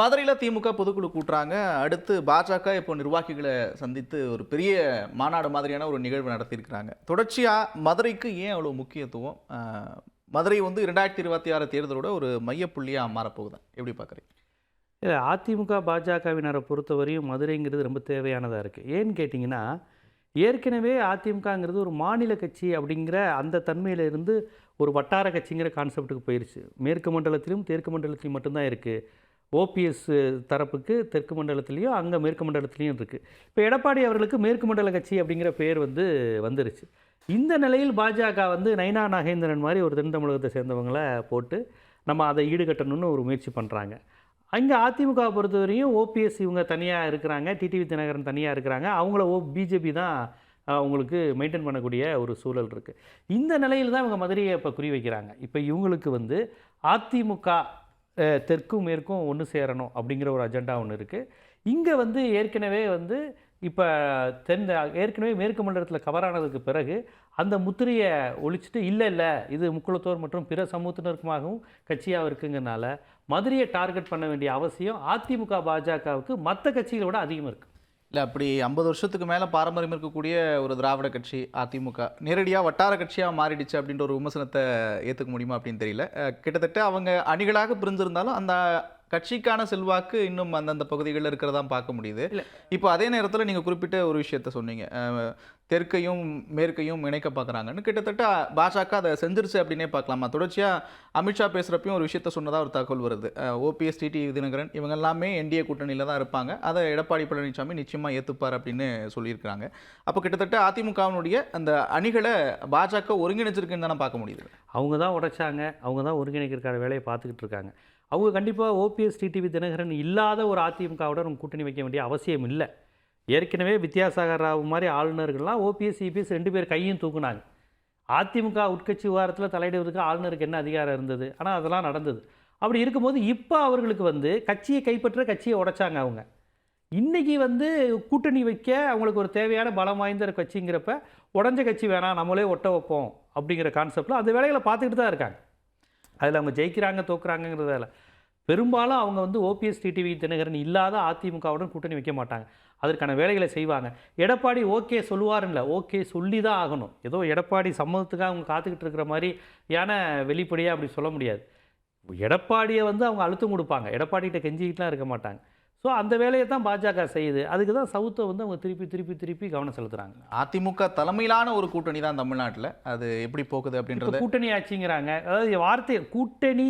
மதுரையில் திமுக பொதுக்குழு கூட்டுறாங்க. அடுத்து பாஜக இப்போ நிர்வாகிகளை சந்தித்து ஒரு பெரிய மாநாடு மாதிரியான ஒரு நிகழ்வு நடத்தியிருக்கிறாங்க. தொடர்ச்சியாக மதுரைக்கு ஏன் அவ்வளோ முக்கியத்துவம்? மதுரை வந்து இரண்டாயிரத்தி இருபத்தி ஆறு தேர்தலோட ஒரு மையப்புள்ளியாக மாறப்போகுதான் எப்படி பார்க்குறீங்க? இல்லை அதிமுக பாஜகவினரை பொறுத்தவரையும் மதுரைங்கிறது ரொம்ப தேவையானதாக இருக்குது ஏன்னு கேட்டிங்கன்னா ஏற்கனவே அதிமுகங்கிறது ஒரு மாநில கட்சி அப்படிங்கிற அந்த தன்மையிலிருந்து ஒரு வட்டார கட்சிங்கிற கான்செப்ட்டுக்கு போயிடுச்சு மேற்கு மண்டலத்திலும் தெற்கு மண்டலத்திலும் மட்டும்தான் இருக்குது ஓபிஎஸ் தரப்புக்கு தெற்கு மண்டலத்துலேயும் அங்கே மேற்கு மண்டலத்துலேயும் இருக்குது இப்போ எடப்பாடி அவர்களுக்கு மேற்கு மண்டல கட்சி அப்படிங்கிற பேர் வந்து வந்துருச்சு. இந்த நிலையில் பாஜக வந்து நைனா நாகேந்திரன் மாதிரி ஒரு தென் தமிழகத்தை சேர்ந்தவங்கள போட்டு நம்ம அதை ஈடுகட்டணும்னு ஒரு முயற்சி பண்ணுறாங்க அங்கே அதிமுக பொறுத்தவரையும் ஓபிஎஸ் இவங்க தனியாக இருக்கிறாங்க டிடிவி தினகரன் தனியாக இருக்கிறாங்க. அவங்கள ஓ பிஜேபி தான் அவங்களுக்கு மெயின்டைன் பண்ணக்கூடிய ஒரு சூழல் இருக்குது இந்த நிலையில் தான் இவங்க மதுரையை இப்போ குறி வைக்கிறாங்க இப்போ இவங்களுக்கு வந்து அதிமுக தெற்கும் மேற்கும் ஒன்று சேரணும் அப்படிங்கிற ஒரு அஜெண்டா ஒன்று இருக்குது இங்கே வந்து ஏற்கனவே வந்து இப்போ தென் ஏற்கனவே மேற்கு மண்டலத்தில் கவர் ஆனதுக்கு பிறகு அந்த முத்திரையை ஒழிச்சிட்டு இல்லை இல்லை இது முக்குளத்தோர் மற்றும் பிற சமூகத்தினருக்குமாகவும் கட்சியாக இருக்குங்கிறனால மதுரையை டார்கெட் பண்ண வேண்டிய அவசியம் அதிமுக பாஜகவுக்கு மற்ற கட்சிகளை விட அதிகம் இருக்குது இல்லை அப்படி ஐம்பது வருஷத்துக்கு மேலே பாரம்பரியம் இருக்கக்கூடிய ஒரு திராவிட கட்சி அதிமுக நேரடியாக வட்டார கட்சியாக மாறிடுச்சு அப்படின்ற ஒரு விமர்சனத்தை ஏற்றுக்க முடியுமா அப்படின்னு தெரியல. கிட்டத்தட்ட அவங்க அணிகளாக பிரிஞ்சிருந்தாலும் அந்த கட்சிக்கான செல்வாக்கு இன்னும் அந்தந்த பகுதிகளில் இருக்கிறதா பார்க்க முடியுது. இப்போ அதே நேரத்தில் நீங்கள் குறிப்பிட்ட ஒரு விஷயத்த சொன்னீங்க. தெற்கையும் மேற்கையும் இணைக்க பார்க்குறாங்கன்னு கிட்டத்தட்ட பாஜக அதை செஞ்சிருச்சு அப்படின்னே பார்க்கலாமா? தொடர்ச்சியாக அமித்ஷா பேசுகிறப்பையும் ஒரு விஷயத்த சொன்னதா ஒரு தகவல் வருது. ஓபிஎஸ் டிடி தினகரன் இவங்க எல்லாமே என்டிஏ கூட்டணியில் தான் இருப்பாங்க. அதை எடப்பாடி பழனிசாமி நிச்சயமாக ஏற்றுப்பார் அப்படின்னு சொல்லியிருக்கிறாங்க. அப்போ கிட்டத்தட்ட அதிமுகவினுடைய அந்த அணிகளை பாஜக ஒருங்கிணைச்சிருக்குன்னு தானே பார்க்க முடியுது. அவங்க தான் உடைச்சாங்க. அவங்க தான் ஒருங்கிணைக்கிறக்கான வேலையை பார்த்துக்கிட்டு இருக்காங்க. அவங்க கண்டிப்பாக ஓபிஎஸ் டிடிவி தினகரன் இல்லாத ஒரு அதிமுகவுடன் கூட்டணி வைக்க வேண்டிய அவசியம் இல்லை. ஏற்கனவே வித்யாசாகர் ராவ் மாதிரி ஆளுநர்கள்லாம் ஓபிஎஸ் சிபிஎஸ் ரெண்டு பேர் கையும் தூக்குனாங்க. அதிமுக உட்கட்சி விவகாரத்தில் தலையிடுவதற்கு ஆளுநருக்கு என்ன அதிகாரம் இருந்தது? ஆனால் அதெல்லாம் நடந்தது. அப்படி இருக்கும்போது இப்போ அவர்களுக்கு வந்து கட்சியை கைப்பற்ற கட்சியை உடைச்சாங்க அவங்க. இன்றைக்கி வந்து கூட்டணி வைக்க அவங்களுக்கு ஒரு தேவையான பலம் வாய்ந்த கட்சிங்கிறப்ப உடஞ்ச கட்சி வேணாம் நம்மளே ஒட்ட வைப்போம் அப்படிங்கிற கான்செப்டில் அந்த வேலைகளை பார்த்துக்கிட்டு தான் இருக்காங்க. அதில் அவங்க ஜெயிக்கிறாங்க தோக்குறாங்கங்கிறதால பெரும்பாலும் அவங்க வந்து ஓபிஎஸ் டிடிவி தினகரன் இல்லாத அதிமுகவுடன் கூட்டணி வைக்க மாட்டாங்க. அதற்கான வேலைகளை செய்வாங்க. எடப்பாடி ஓகே சொல்லுவாருல்ல ஓகே சொல்லி தான் ஆகணும். ஏதோ எடப்பாடி சம்மதத்துக்காக அவங்க காத்துக்கிட்டு இருக்கிற மாதிரி ஏன வெளிப்படையாக அப்படி சொல்ல முடியாது. எடப்பாடியை வந்து அவங்க அழுத்தம் கொடுப்பாங்க. எடப்பாடிகிட்ட கெஞ்சிக்கிட்டுலாம் இருக்க மாட்டாங்க. ஸோ அந்த வேலையை தான் பாஜக செய்யுது. அதுக்கு தான் சவுத்தை வந்து அவங்க திருப்பி திருப்பி திருப்பி கவனம் செலுத்துகிறாங்க அதிமுக தலைமையிலான ஒரு கூட்டணி தான் தமிழ்நாட்டில். அது எப்படி போகுது அப்படின்றது? கூட்டணி ஆட்சிங்கிறாங்க. அதாவது வார்த்தை கூட்டணி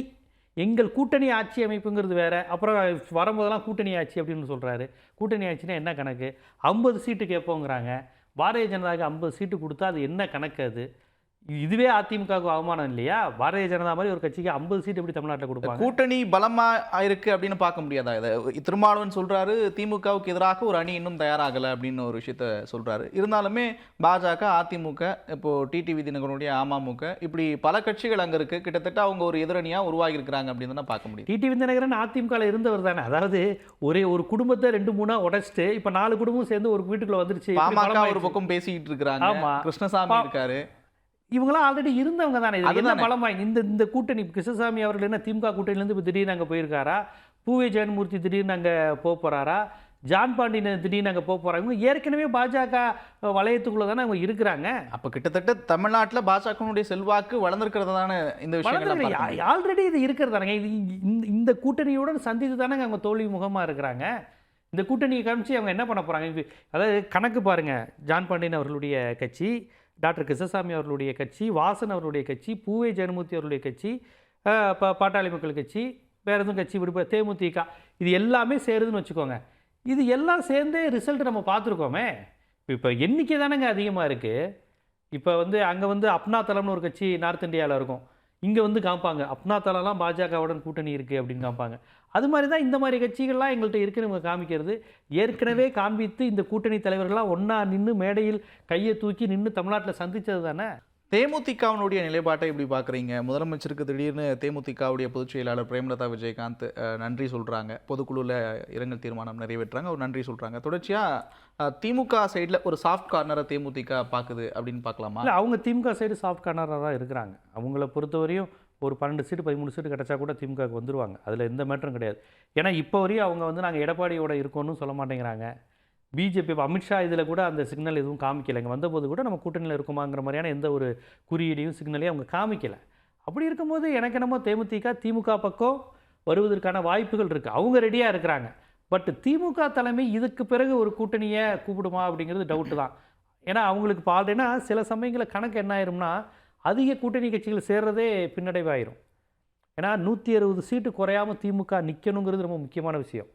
எங்கள் கூட்டணி ஆட்சி அமைப்புங்கிறது வேற. அப்புறம் வரும்போதெல்லாம் கூட்டணி ஆட்சி அப்படின்னு சொல்றாரு. கூட்டணி ஆட்சினா என்ன கணக்கு? ஐம்பது சீட்டு கேட்போங்கிறாங்க. பாரதிய ஜனதாவுக்கு ஐம்பது சீட்டு கொடுத்தா அது என்ன கணக்கு அது? இதுவே அதிமுகவுக்கு அவமானம் இல்லையா? பாரதிய ஜனதா மாதிரி ஒரு கட்சிக்கு ஐம்பது சீட்டு எப்படி தமிழ்நாட்டில் கொடுப்பாங்க? கூட்டணி பலமா இருக்கு அப்படின்னு பார்க்க முடியாதா? இதை திருமாவளவன் சொல்றாரு திமுகவுக்கு எதிராக ஒரு அணி இன்னும் தயாராகல அப்படின்னு ஒரு விஷயத்த சொல்றாரு. இருந்தாலுமே பாஜக அதிமுக இப்போ டிடிவி தினகரனுடைய அமமுக இப்படி பல கட்சிகள் அங்க இருக்கு. கிட்டத்தட்ட அவங்க ஒரு எதிரணியா உருவாகி இருக்கிறாங்க அப்படின்னு தான் பார்க்க முடியுது டிடி விந்தநகரன் அதிமுகவில் இருந்தவர் தானே. அதாவது ஒரே ஒரு குடும்பத்தை ரெண்டு மூணா உடைச்சிட்டு இப்போ நாலு குடும்பம் சேர்ந்து ஒரு வீட்டுக்குள்ள வந்துருச்சு. ஒரு. பக்கம் பேசிக்கிட்டு இருக்கிறாங்க. கிருஷ்ணசாமி இருக்காரு. இவங்களாம் ஆல்ரெடி இருந்தவங்க தானே. என்ன. பலமா இந்த இந்த கூட்டணி கிருஷ்ணசாமி அவர்கள் என்ன திமுக கூட்டணியிலேருந்து இப்போ திடீர்னு அங்கே போயிருக்காரா? பூவே ஜெகன்மூர்த்தி திடீர்னு அங்கே போக போறாரா? ஜான் பாண்டியன் திடீர்னு அங்கே போக போறாங்க இவங்க ஏற்கனவே பாஜக வளையத்துக்குள்ள தானே அவங்க இருக்கிறாங்க. அப்ப கிட்டத்தட்ட தமிழ்நாட்டுல பாஜகனுடைய செல்வாக்கு வளர்ந்திருக்கிறது தானே இந்த விஷயம் ஆல்ரெடி இது இருக்கிறது தானேங்க. இது இந்த- கூட்டணியுடன் சந்தித்து தானே அவங்க தோல்வி முகமா இருக்கிறாங்க. இந்த கூட்டணியை காமிச்சு அவங்க என்ன பண்ண போறாங்க? இது அதாவது கணக்கு பாருங்க ஜான் பாண்டியன் அவர்களுடைய கட்சி. டாக்டர் கிருஷ்ணசாமி அவர்களுடைய கட்சி வாசன் அவர்களுடைய கட்சி பூவே ஜெயமூர்த்தி அவர்களுடைய கட்சி ப பாட்டாளி மக்கள் கட்சி வேற எதுவும் கட்சி விடுப்ப தேமுதிக இது எல்லாமே சேருதுன்னு வச்சுக்கோங்க. இது எல்லாம் சேர்ந்தே ரிசல்ட் நம்ம பார்த்துருக்கோமே. இப்போ எண்ணிக்கை தானேங்க அதிகமாக இருக்குது இப்போ வந்து அங்கே வந்து அப்னா தலம்னு ஒரு கட்சி நார்த் இந்தியாவில் இருக்கும். இங்கே வந்து காமிப்பாங்க அப்னா தலம்லாம் பாஜகவுடன் கூட்டணி இருக்குது அப்படின்னு காமிப்பாங்க அது மாதிரி தான் இந்த மாதிரி கட்சிகள்லாம் எங்கள்கிட்ட இருக்குன்னு காமிக்கிறது. ஏற்கனவே காண்பித்து இந்த கூட்டணி தலைவர்கள்லாம் ஒன்றா நின்று மேடையில் கையை தூக்கி நின்று தமிழ்நாட்டில் சந்திச்சது தானே? தேமுதிகவினுடைய நிலைப்பாட்டை எப்படி பார்க்குறீங்க? முதலமைச்சருக்கு திடீர்னு தேமுதிகவுடைய பொதுச் செயலாளர் பிரேமலதா விஜயகாந்த் நன்றி சொல்கிறாங்க பொதுக்குழுவில் இரங்கல் தீர்மானம் நிறைவேற்றுறாங்க ஒரு நன்றி சொல்கிறாங்க தொடர்ச்சியாக திமுக சைடில் ஒரு சாஃப்ட் கார்னரை தேமுதிக பார்க்குது அப்படின்னு பார்க்கலாமா? இல்லை அவங்க திமுக சைடு சாஃப்ட் கார்னராக தான் இருக்கிறாங்க. அவங்கள பொறுத்தவரையும் ஒரு பன்னெண்டு சீட்டு பதிமூணு சீட்டு கிடச்சா கூட திமுகவுக்கு வந்துடுவாங்க அதில் எந்த மேட்டரும் கிடையாது. ஏன்னா இப்போ வரையும் அவங்க வந்து நாங்கள் எடப்பாடியோட இருக்கோன்னு சொல்ல மாட்டேங்கிறாங்க. பிஜேபி இப்போ அமித்ஷா இதில் கூட அந்த சிக்னல் எதுவும் காமிக்கலைங்க வந்தபோது கூட நம்ம கூட்டணியில் இருக்குமாங்கிற மாதிரியான எந்த ஒரு குறியீடையும் சிக்னலையும் அவங்க காமிக்கலை. அப்படி இருக்கும்போது எனக்கு என்னமோ தேமுதிக திமுக பக்கம் வருவதற்கான வாய்ப்புகள் இருக்குது அவங்க ரெடியாக இருக்கிறாங்க. பட் திமுக தலைமை இதுக்கு பிறகு ஒரு கூட்டணியை கூப்பிடுமா அப்படிங்கிறது டவுட்டு தான். ஏன்னா அவங்களுக்கு இப்போ சில சமயங்களில் கணக்கு என்ன ஆயிரும்னா அதிக கூட்டணி கட்சிகள் சேர்றதே பின்னடைவாயிரும். ஏன்னா நூற்றி அறுபது சீட்டு குறையாமல் திமுக நிற்கணுங்கிறது ரொம்ப முக்கியமான விஷயம்.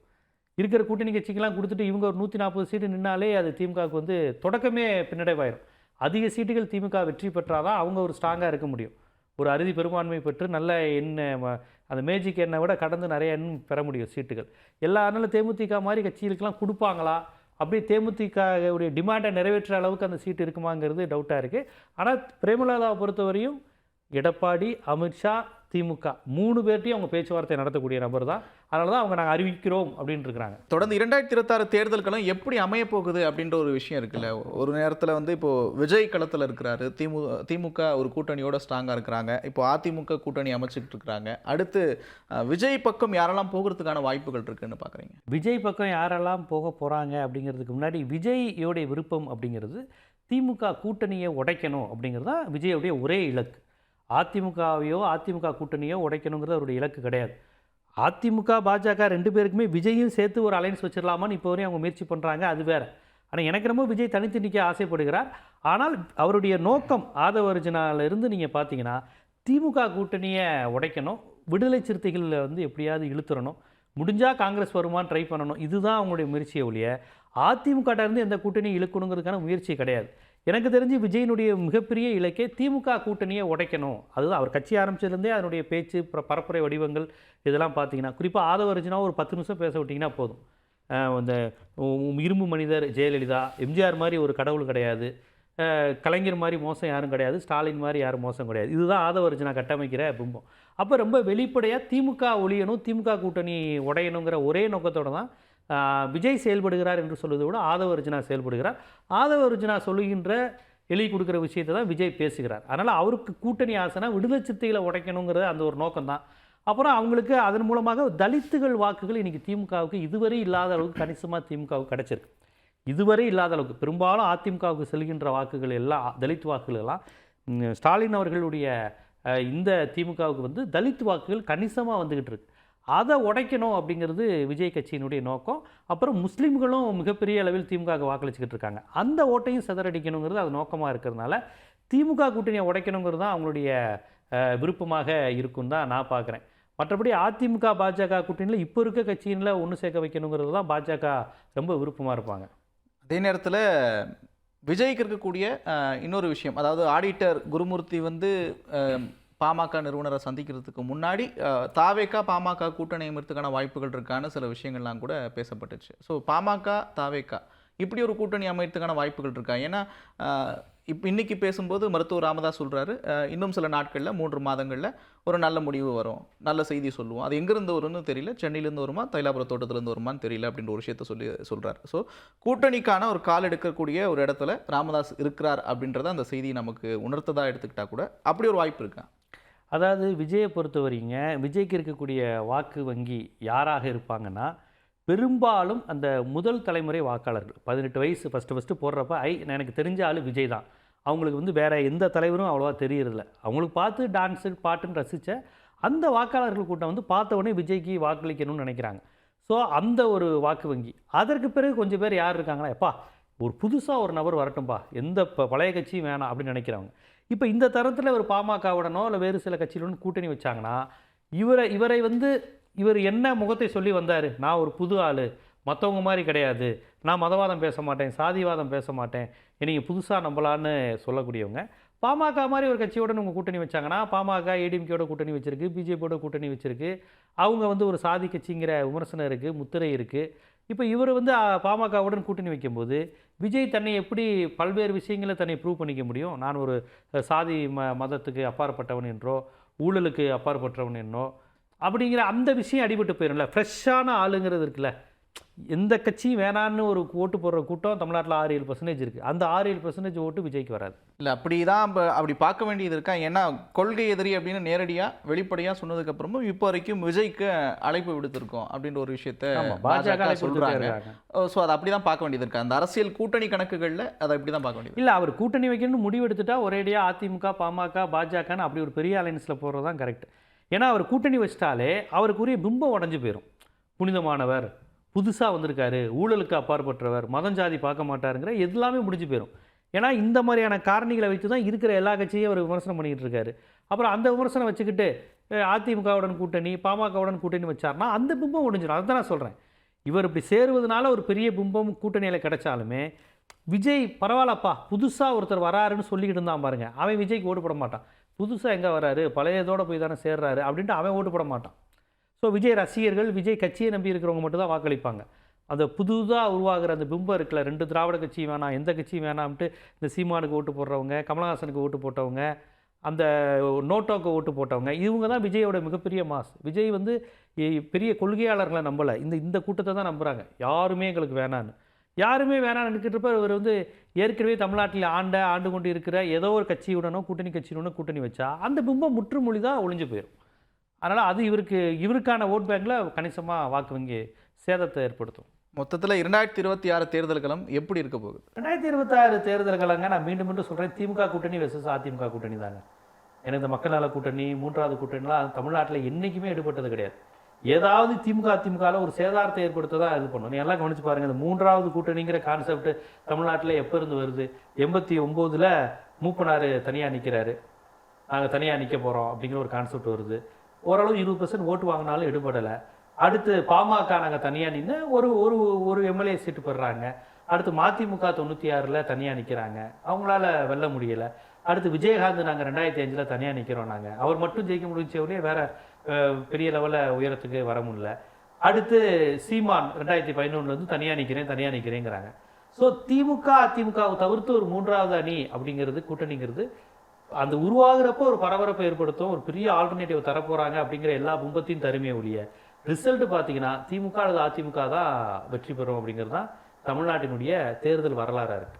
இருக்கிற கூட்டணி கட்சிக்கெல்லாம் கொடுத்துட்டு இவங்க ஒரு நூற்றி நாற்பது சீட்டு நின்னாலே அது திமுகவுக்கு வந்து தொடக்கமே பின்னடைவாயிரும். அதிக சீட்டுகள் திமுக வெற்றி பெற்றாதான் அவங்க ஒரு ஸ்ட்ராங்காக இருக்க முடியும். ஒரு அறுதி பெரும்பான்மை பெற்று நல்ல எண்ண ம- அந்த மேஜிக் எண்ணை விட கடந்து நிறைய எண் பெற முடியும் சீட்டுகள். எல்லா அதனால தேமுதிக மாதிரி கட்சிகளுக்கெல்லாம் கொடுப்பாங்களா? அப்படியே தேமுதிகவுடைய டிமாண்டை நிறைவேற்ற அளவுக்கு அந்த சீட்டு இருக்குமாங்கிறது டவுட்டாக இருக்குது ஆனால் பிரேமலதாவை பொறுத்தவரையும் எடப்பாடி அமித்ஷா திமுக. மூணு பேர்ட்டையும் அவங்க பேச்சுவார்த்தை நடத்தக்கூடிய நபர் தான். அதனால தான் அவங்க நாங்கள் அறிவிக்கிறோம் அப்படின்னு இருக்கிறாங்க. தொடர்ந்து இரண்டாயிரத்தி இருபத்தாறு தேர்தல்களும் எப்படி அமைய போகுது அப்படின்ற ஒரு விஷயம் இருக்குல்ல. ஒரு நேரத்தில் வந்து இப்போ விஜய் களத்தில் இருக்கிறாரு. திமு திமுக ஒரு கூட்டணியோட ஸ்ட்ராங்காக இருக்கிறாங்க. இப்போ அதிமுக கூட்டணி அமைச்சுக்கிட்டு இருக்கிறாங்க. அடுத்து விஜய் பக்கம் யாரெல்லாம் போகிறதுக்கான வாய்ப்புகள் இருக்குன்னு பார்க்குறீங்க விஜய் பக்கம் யாரெல்லாம் போக போகிறாங்க அப்படிங்கிறதுக்கு முன்னாடி விஜயோடைய விருப்பம் அப்படிங்கிறது திமுக கூட்டணியை உடைக்கணும் அப்படிங்கிறது தான் விஜயோடைய ஒரே இலக்கு. அதிமுகவையோ அதிமுக கூட்டணியோ உடைக்கணுங்கிறது அவருடைய இலக்கு கிடையாது. அதிமுக பாஜக ரெண்டு பேருக்குமே விஜயும் சேர்த்து ஒரு அலைன்ஸ் வச்சிடலாமான்னு இப்போ வரையும் அவங்க முயற்சி பண்ணுறாங்க அது வேறு. ஆனால் எனக்கு ரொம்ப விஜய் தனித்து நிற்க ஆசைப்படுகிறார். ஆனால் அவருடைய நோக்கம் ஆதவர்ஜனால இருந்து நீங்கள் பார்த்தீங்கன்னா திமுக கூட்டணியை உடைக்கணும் விடுதலை சிறுத்தைகளில் வந்து எப்படியாவது இழுத்துறணும் முடிஞ்சால் காங்கிரஸ் வருமான்னு ட்ரை பண்ணணும் இதுதான் அவங்களுடைய முயற்சியை ஒழிய அதிமுகட்டிலேருந்து இருந்து எந்த கூட்டணியும் இழுக்கணுங்கிறதுக்கான முயற்சி கிடையாது. எனக்கு தெரிஞ்சு விஜயனுடைய மிகப்பெரிய இலக்கே திமுக கூட்டணியை உடைக்கணும். அதுதான் அவர் கட்சி ஆரம்பிச்சதுலேருந்தே அதனுடைய பேச்சு பரப்புரை வடிவங்கள் இதெல்லாம் பார்த்தீங்கன்னா குறிப்பாக ஆதவர்ஜனா ஒரு பத்து நிமிஷம் பேச விட்டிங்கன்னா போதும். அந்த இந்த இரும்பு மனிதர் ஜெயலலிதா எம்ஜிஆர் மாதிரி ஒரு கடவுள் கிடையாது. கலைஞர் மாதிரி மோசம் யாரும் கிடையாது. ஸ்டாலின் மாதிரி யாரும் மோசம் கிடையாது. இதுதான் ஆதவர்ஜனா கட்டமைக்கிற பிம்பம். அப்போ ரொம்ப வெளிப்படையாக திமுக ஒழியணும் திமுக கூட்டணி உடையணுங்கிற ஒரே நோக்கத்தோடு தான் விஜய் செயல்படுகிறார் என்று சொல்வதை விட ஆதவ அர்ஜுனா செயல்படுகிறார். ஆதவ அர்ஜுனா சொல்லுகின்ற எழுதி கொடுக்குற விஷயத்தை தான் விஜய் பேசுகிறார். அதனால் அவருக்கு கூட்டணி ஆசைனா விடுதலை சித்தைகளை உடைக்கணுங்கிறது அந்த ஒரு நோக்கம் தான் அப்புறம் அவங்களுக்கு அதன் மூலமாக தலித்துகள் வாக்குகள் இன்றைக்கி திமுகவுக்கு இதுவரை இல்லாத அளவுக்கு கணிசமாக திமுகவுக்கு கிடச்சிருக்கு. இதுவரை இல்லாத அளவுக்கு பெரும்பாலும் அதிமுகவுக்கு செல்கின்ற வாக்குகள் எல்லாம் தலித் வாக்குகள் எல்லாம் ஸ்டாலின் அவர்களுடைய இந்த திமுகவுக்கு வந்து தலித் வாக்குகள் கணிசமாக வந்துக்கிட்டு இருக்கு. அதை உடைக்கணும் அப்படிங்கிறது விஜய் கட்சியினுடைய நோக்கம். அப்புறம் முஸ்லீம்களும் மிகப்பெரிய அளவில் திமுக வாக்களிச்சுக்கிட்டு இருக்காங்க. அந்த ஓட்டையும் சிதறடிக்கணுங்கிறது அது நோக்கமாக இருக்கிறதுனால திமுக கூட்டணியை உடைக்கணுங்கிறது தான் அவங்களுடைய விருப்பமாக இருக்கும் தான் நான் பார்க்குறேன். மற்றபடி அதிமுக பாஜக கூட்டணியில் இப்போ இருக்க கட்சியில் ஒன்று சேர்க்க வைக்கணுங்கிறது தான் பாஜக ரொம்ப விருப்பமாக இருப்பாங்க. அதே நேரத்தில் விஜய்க்கு இருக்கக்கூடிய இன்னொரு விஷயம். அதாவது ஆடிட்டர் குருமூர்த்தி வந்து பாமக நிறுவனரை சந்திக்கிறதுக்கு முன்னாடி தாவேக்கா பாமக கூட்டணி அமைறதுக்கான வாய்ப்புகள் இருக்கான்னு சில விஷயங்கள்லாம் கூட பேசப்பட்டுச்சு. ஸோ பாமக தாவேக்கா இப்படி ஒரு கூட்டணி அமைறதுக்கான வாய்ப்புகள் இருக்கா? ஏன்னா இப்போ இன்றைக்கி பேசும்போது மருத்துவர் ராமதாஸ் சொல்கிறாரு இன்னும் சில நாட்களில் மூன்று மாதங்களில் ஒரு நல்ல முடிவு வரும். நல்ல செய்தி சொல்லுவோம். அது எங்கேருந்து வரும்னு தெரியல. சென்னையிலேருந்து வருமா தைலாபுர தோட்டத்திலேருந்து வருமான்னு தெரியல அப்படின்ற ஒரு விஷயத்த சொல்லி சொல்கிறார் ஸோ கூட்டணிக்கான ஒரு கால் எடுக்கக்கூடிய ஒரு இடத்துல ராமதாஸ் இருக்கிறார் அப்படின்றத அந்த செய்தி நமக்கு உணர்த்ததாக எடுத்துக்கிட்டால் கூட அப்படி ஒரு வாய்ப்பு இருக்கா? அதாவது விஜயை பொறுத்தவரைங்க விஜய்க்கு இருக்கக்கூடிய வாக்கு வங்கி யாராக இருப்பாங்கன்னா பெரும்பாலும் அந்த முதல் தலைமுறை வாக்காளர்கள். பதினெட்டு வயசு ஃபஸ்ட்டு ஃபஸ்ட்டு போடுறப்ப ஐ எனக்கு தெரிஞ்ச ஆள் விஜய் தான். அவங்களுக்கு வந்து வேறு எந்த தலைவரும் அவ்வளோவா தெரியறதில்ல. அவங்களுக்கு பார்த்து டான்ஸு பாட்டுன்னு ரசித்த அந்த வாக்காளர்கள் கூட்டம் வந்து பார்த்த உடனே விஜய்க்கு வாக்களிக்கணும்னு நினைக்கிறாங்க. ஸோ அந்த ஒரு வாக்கு வங்கி. அதற்கு பிறகு கொஞ்சம் பேர் யார் இருக்காங்கன்னா எப்பா ஒரு புதுசாக ஒரு நபர் வரட்டும்பா. எந்த இப்போ பழைய கட்சியும் வேணாம் அப்படின்னு நினைக்கிறவங்க. இப்போ இந்த தரத்தில் ஒரு பாமகவுடனோ இல்லை வேறு சில கட்சியிலும் கூட்டணி வச்சாங்கன்னா இவரை இவரை வந்து இவர் என்ன முகத்தை சொல்லி வந்தார்? நான் ஒரு புது ஆள். மற்றவங்க மாதிரி கிடையாது. நான் மதவாதம் பேச மாட்டேன் சாதிவாதம் பேச மாட்டேன். நீங்கள் புதுசாக நம்பலான்னு சொல்லக்கூடியவங்க பாமக மாதிரி ஒரு கட்சியோட உங்கள் கூட்டணி வச்சாங்கன்னா பாமக ஏடிஎம்கேயோட கூட்டணி வச்சுருக்கு பிஜேபியோட கூட்டணி வச்சுருக்கு. அவங்க வந்து ஒரு சாதி கட்சிங்கிற விமர்சனம் இருக்குது முத்திரை இருக்குது இப்போ இவர் வந்து பாமகவுடன் கூட்டணி வைக்கும்போது விஜய் தன்னை எப்படி பல்வேறு விஷயங்களை தன்னை ப்ரூவ் பண்ணிக்க முடியும்? நான் ஒரு சாதி ம மதத்துக்கு அப்பாற்பட்டவன் என்றோ ஊழலுக்கு அப்பாற்பட்டவன் என்னோ அப்படிங்கிற அந்த விஷயம் அடிபட்டு போயிடும்ல ஃப்ரெஷ்ஷான ஆளுங்கிறது இருக்குல்ல. எந்த கட்சியும் வேணான்னு ஒரு ஓட்டு போடுற கூட்டம் தமிழ்நாட்டில் ஆறு ஏழு பர்சன்டேஜ் இருக்குது அந்த ஆறு ஏழு பர்சன்டேஜ் ஓட்டு விஜய்க்கு வராது. இல்லை அப்படி தான் அப்படி பார்க்க வேண்டியது இருக்கா? ஏன்னா கொள்கை எதிரி அப்படின்னு நேரடியாக வெளிப்படையாக சொன்னதுக்கு அப்புறமும் இப்போ வரைக்கும் விஜய்க்கு அழைப்பு விடுத்திருக்கோம் அப்படின்ற ஒரு விஷயத்த பாஜக சொல்றாங்க. ஸோ அதை அப்படி தான் பார்க்க வேண்டியது இருக்கு? அந்த அரசியல் கூட்டணி கணக்குகளில் அதை இப்படி தான் பார்க்க வேண்டியது இல்லை அவர் கூட்டணி வைக்கணும்னு முடிவு எடுத்துட்டா ஒரேடியாக அதிமுக பாமக பாஜகன்னு அப்படி ஒரு பெரிய அலைன்ஸில் போடுறது தான் கரெக்ட் ஏன்னா அவர் கூட்டணி வச்சிட்டாலே அவருக்குரிய பிம்பம் உடஞ்சு போயிடும் புனிதமானவர் புதுசாக வந்திருக்காரு ஊழலுக்கு அப்பாற்பட்டவர் மதம் ஜாதி பார்க்க மாட்டாருங்கிற எல்லாமே முடிஞ்சு போயிடும் ஏன்னா இந்த மாதிரியான காரணிகளை வைத்து தான் இருக்கிற எல்லா கட்சியும் அவர் விமர்சனம் பண்ணிக்கிட்டு இருக்காரு. அப்புறம் அந்த விமர்சனம் வச்சுக்கிட்டு அதிமுகவுடன் கூட்டணி பாமகவுடன் கூட்டணி வச்சார்னா அந்த பிம்பம் ஒடிஞ்சிடும் அதை தான் நான் சொல்கிறேன் இவர் இப்படி சேருவதனால ஒரு பெரிய பிம்பம் கூட்டணியில் கிடைச்சாலுமே விஜய் பரவாயில்லப்பா புதுசாக ஒருத்தர் வராருன்னு சொல்லிக்கிட்டு இருந்தான் பாருங்கள் அவன் விஜய்க்கு ஓட்டு போட மாட்டான். புதுசாக எங்கே வராரு? பழையதோடு போய் தானே சேர்றாரு அப்படின்ட்டு அவன் ஓட்டு போட மாட்டான். ஸோ விஜய் ரசிகர்கள் விஜய் கட்சியை நம்பி இருக்கிறவங்க மட்டும் தான் வாக்களிப்பாங்க. அந்த புதுதாக உருவாகிற அந்த பிம்பம் இருக்குல்ல ரெண்டு திராவிட கட்சியும் வேணாம் எந்த கட்சியும் வேணாம்ட்டு இந்த சீமானுக்கு ஓட்டு போடுறவங்க கமலஹாசனுக்கு ஓட்டு போட்டவங்க அந்த நோட்டோக்கு ஓட்டு போட்டவங்க இவங்க தான் விஜயோட மிகப்பெரிய மாஸ். விஜய் வந்து பெரிய கொள்கையாளர்களை நம்பலை. இந்த இந்த கூட்டத்தை தான் நம்புகிறாங்க யாருமே எங்களுக்கு வேணான்னு. யாருமே வேணாம்னு நினைக்கிறப்ப இவர் வந்து ஏற்கனவே தமிழ்நாட்டில் ஆண்ட ஆண்டு கொண்டு இருக்கிற ஏதோ ஒரு கட்சியுடனோ கூட்டணி கட்சியுடனோ கூட்டணி வச்சா அந்த பிம்பம் முற்றுமொழி தான் ஒளிஞ்சு போயிடும் அதனால் அது இவருக்கு இவருக்கான ஓட் பேங்கில் கணிசமாக வாக்கு வங்கி சேதத்தை ஏற்படுத்தும். மொத்தத்தில் இரண்டாயிரத்தி இருபத்தி ஆறு தேர்தல்களும் எப்படி இருக்க போகுது? ரெண்டாயிரத்தி இருபத்தாறு தேர்தல்களங்க நான் மீண்டும் மீண்டும் சொல்கிறேன் திமுக கூட்டணி வெர்சஸ் அதிமுக கூட்டணி தாங்க. எனக்கு இந்த மக்கள் நல கூட்டணி மூன்றாவது கூட்டணிலாம் தமிழ்நாட்டில் என்றைக்குமே எடுபட்டது கிடையாது. ஏதாவது திமுக அதிமுகவில் ஒரு சேதாரத்தை ஏற்படுத்த தான் இது பண்ணும். நீ எல்லாம் கவனிச்சு பாருங்க இந்த மூன்றாவது கூட்டணிங்கிற கான்செப்ட் தமிழ்நாட்டில் எப்போ இருந்து வருது? எண்பத்தி ஒம்போதில் மூப்பனார் தனியாக நிற்கிறாரு நாங்கள் தனியாக நிற்க போகிறோம் அப்படிங்கிற ஒரு கான்செப்ட் வருது. ஓரளவு இருபது பர்சன்ட் ஓட்டு வாங்கினாலும் எடுபடலை. அடுத்து பாமக நாங்கள் தனியாக நின்று ஒரு ஒரு ஒரு எம்எல்ஏ சீட்டு பெறுறாங்க. அடுத்து மதிமுக தொண்ணூற்றி ஆறில் தனியாக நிற்கிறாங்க அவங்களால வெல்ல முடியலை. அடுத்து விஜயகாந்த் நாங்கள் ரெண்டாயிரத்தி அஞ்சில் தனியாக நிற்கிறோம் நாங்கள் அவர் மட்டும் ஜெயிக்க முடிஞ்சவரே வேற பெரிய லெவலில் உயரத்துக்கு வர முடியல. அடுத்து சீமான் ரெண்டாயிரத்தி பதினொன்றுலேருந்து தனியாக நிற்கிறேன் தனியாக நிற்கிறேங்கிறாங்க ஸோ திமுக அதிமுகவை தவிர்த்து ஒரு மூன்றாவது அணி அப்படிங்கிறது கூட்டணிங்கிறது அந்த உருவாகிறப்போ ஒரு பரபரப்பை ஏற்படுத்தும் ஒரு பெரிய ஆல்டர்னேட்டிவ் தரப்போறாங்க அப்படிங்கிற எல்லா பிம்பத்தையும் தருமே ஒழிய ரிசல்ட் பார்த்தீங்கன்னா திமுக அல்லது அதிமுக தான் வெற்றி பெறும் அப்படிங்கிறது தான் தமிழ்நாட்டினுடைய தேர்தல் வரலாறாக இருக்கு.